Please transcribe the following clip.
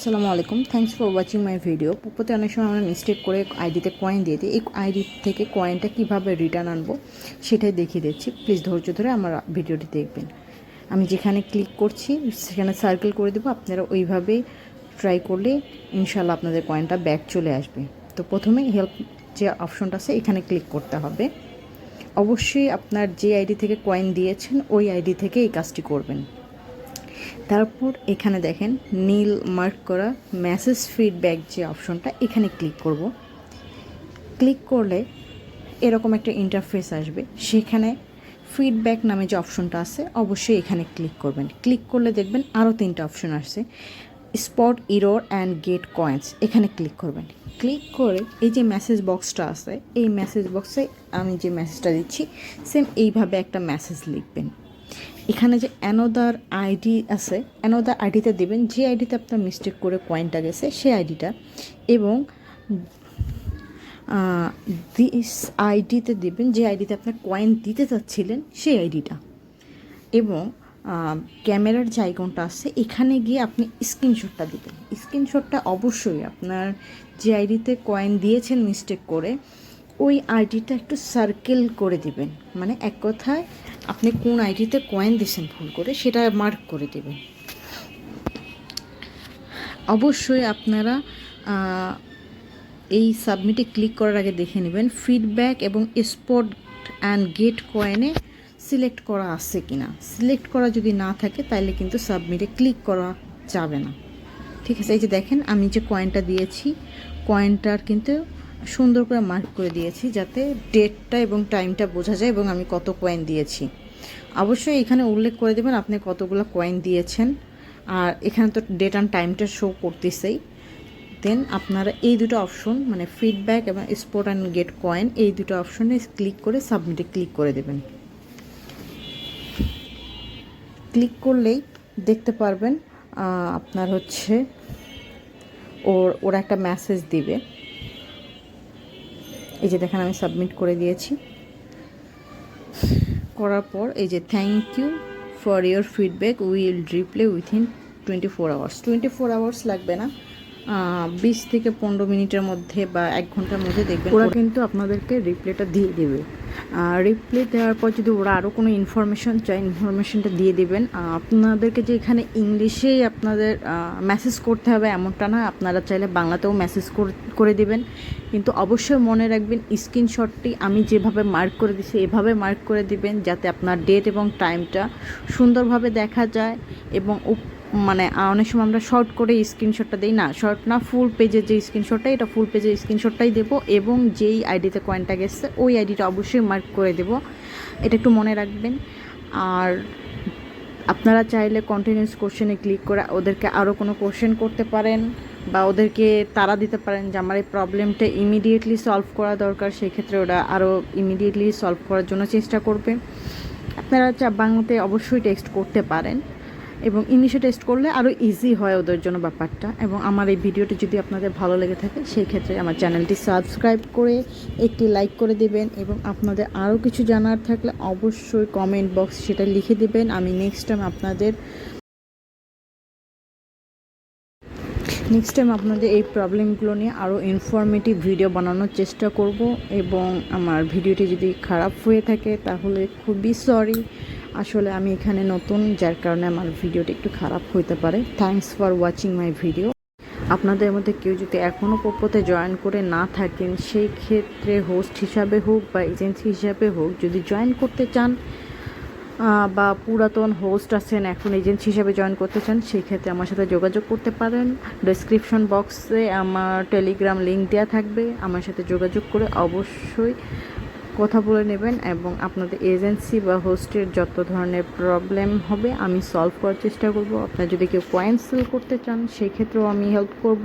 আসসালামু আলাইকুম। Thanks for watching my video পুপোতে অনেক সময় আমরা মিস্টেক করে আইডিতে কয়েন দিয়ে দিই। এই আইডি থেকে কয়েনটা কীভাবে রিটার্ন আনব সেটাই দেখিয়ে দিচ্ছি। প্লিজ ধৈর্য ধরে আমার ভিডিওটি দেখবেন। আমি যেখানে ক্লিক করছি, সেখানে সার্কেল করে দেবো। আপনারা ওইভাবেই ট্রাই করলে ইনশাল্লাহ আপনাদের কয়েনটা ব্যাক চলে আসবে। তো প্রথমে হেল্প যে অপশনটা আছে, এখানে ক্লিক করতে হবে। অবশ্যই আপনার যে আইডি থেকে কয়েন দিয়েছেন, ওই আইডি থেকে এই কাজটি করবেন। তারপর এখানে দেখেন নীল মার্ক করা মেসেজ ফিডব্যাক যে অপশনটা এখানে ক্লিক করব। ক্লিক করলে এরকম একটা ইন্টারফেস আসবে। সেখানে ফিডব্যাক নামে যে অপশনটা আছে, অবশ্যই এখানে ক্লিক করবেন। ক্লিক করলে দেখবেন আরও তিনটা অপশন আসছে। Spot error and get coins এখানে ক্লিক করবেন। ক্লিক করে এই যে মেসেজ বক্সটা আছে, এই মেসেজ বক্সে আমি যে মেসেজটা দিচ্ছি সেম এইভাবে একটা মেসেজ লিখবেন। এখানে যে অ্যানোদার আইডি আছে অ্যানোদার আইডিতে দেবেন, যে আইডিতে আপনার মিস্টেক করে কয়েনটা গেছে, সেই আইডিটা এবং দিস আইডিতে দেবেন, যে আইডিতে আপনার কয়েন দিতে চাচ্ছিলেন, সেই আইডিটা এবং ক্যামেরার যে আইকনটা আছে, এখানে গিয়ে আপনি স্ক্রিনশটটা দিবেন। স্ক্রিনশটটা অবশ্যই আপনার যে আইডিতে কয়েন দিয়েছেন মিস্টেক করে, ওই আইডিটা একটু সার্কেল করে দিবেন। মানে এক কথায় আপনি কোন আইডিতে কয়েন দিয়েছেন ভুল করে, সেটা মার্ক করে দেবেন। অবশ্যই আপনারা এই সাবমিটে ক্লিক করার আগে দেখে নেবেন ফিডব্যাক এবং স্পট অ্যান্ড গেট কয়েনে সিলেক্ট করা আছে কি না সিলেক্ট করা যদি না থাকে তাহলে কিন্তু সাবমিটে ক্লিক করা যাবে না। ঠিক আছে, এই যে দেখেন, আমি যে কয়েনটা দিয়েছি কয়েনটার কিন্তু সুন্দর করে মার্ক করে দিয়েছি যাতে ডেটটা এবং টাইমটা বোঝা যায় এবং আমি কত কয়েন দিয়েছি। অবশ্যই এখানে উল্লেখ করে দেবেন আপনি কতগুলো কয়েন দিয়েছেন। আর এখানে তো ডেট অ্যান্ড টাইমটা শো করতেছেই। দেন আপনারা এই দুটো অপশন মানে ফিডব্যাক এবং স্পোর্ট অ্যান্ড গেট কয়েন এই দুটো অপশনে ক্লিক করে সাবমিটে ক্লিক করে দেবেন। ক্লিক করলেই দেখতে পারবেন আপনার হচ্ছে ওর, ওরা একটা মেসেজ দিবে। এই যে দেখেন, আমি সাবমিট করে দিয়েছি। করার পর এই যে thank you for your feedback will reply within twenty four hours twenty four hours লাগবে না। বিশ থেকে পনেরো মিনিটের মধ্যে বা এক ঘণ্টার মধ্যে দেখবেন। ওরা কিন্তু আপনাদেরকে রিপ্লেটা দিয়ে দেবে। রিপ্লে দেওয়ার পর যদি ওরা আরও কোনো ইনফরমেশন চায় ইনফরমেশনটা দিয়ে দেবেন। আপনাদেরকে যে এখানে ইংলিশেই আপনাদের মেসেজ করতে হবে এমনটা না, আপনারা চাইলে বাংলাতেও মেসেজ করে দেবেন। কিন্তু অবশ্যই মনে রাখবেন স্ক্রিনশটটি আমি যেভাবে মার্ক করে দিছি, এভাবে মার্ক করে দিবেন যাতে আপনার ডেট এবং টাইমটা সুন্দরভাবে দেখা যায় এবং মানে অনেক সময় আমরা শর্ট করে স্ক্রিনশটটা দিই। না শর্ট না ফুল পেজের যে স্ক্রিনশটটা এটা ফুল পেজের স্ক্রিনশটটাই দেবো এবং যেই আইডিতে কয়েনটা গেছে, ওই আইডিটা অবশ্যই মার্ক করে দেবো। এটা একটু মনে রাখবেন। আর আপনারা চাইলে কন্টিনিউস কোশ্চেনে ক্লিক করে ওদেরকে আরও কোনো কোশ্চেন করতে পারেন বা ওদেরকে তারা দিতে পারেন যে, আমার এই প্রবলেমটা ইমিডিয়েটলি সলভ করা দরকার। সেক্ষেত্রে ওরা আরও ইমিডিয়েটলি সলভ করার জন্য চেষ্টা করবে। আপনারা চা, বাংলাতে অবশ্যই টেক্সট করতে পারেন। এবং ইংলিশে টেস্ট করলে আরও ইজি হয় ওদের জন্য ব্যাপারটা। এবং আমার এই ভিডিওটি যদি আপনাদের ভালো লেগে থাকে সেই ক্ষেত্রে আমার চ্যানেলটি সাবস্ক্রাইব করে একটি লাইক করে দেবেন এবং আপনাদের আরও কিছু জানার থাকলে অবশ্যই কমেন্ট বক্স সেটা লিখে দেবেন। আমি নেক্সট টাইম আপনাদের নেক্সট টাইম আপনাদের এই প্রবলেমগুলো নিয়ে আরও ইনফরমেটিভ ভিডিও বানানোর চেষ্টা করব এবং আমার ভিডিওটি যদি খারাপ হয়ে থাকে, তাহলে খুবই সরি আসলে আমি এখানে নতুন, যার কারণে আমার ভিডিওটি একটু খারাপ হতে পারে। Thanks for watching my video আপনাদের মধ্যে কেউ যদি এখনও পপ্পতে জয়েন করে না থাকেন, সেই ক্ষেত্রে হোস্ট হিসাবে হোক বা এজেন্সি হিসাবে হোক, যদি জয়েন করতে চান বা পুরাতন হোস্ট আছেন, এখন এজেন্সি হিসাবে জয়েন করতে চান, সেই ক্ষেত্রে আমার সাথে যোগাযোগ করতে পারেন। ডেসক্রিপশন বক্সে আমার টেলিগ্রাম লিঙ্ক দেওয়া থাকবে। আমার সাথে যোগাযোগ করে অবশ্যই কথা বলে নেবেন এবং আপনাদের এজেন্সি বা হোস্টের যত ধরনের প্রবলেম হবে আমি সলভ করার চেষ্টা করব। আপনার যদি কেউ কয়েন সেল করতে চান, সেক্ষেত্রেও আমি হেল্প করব।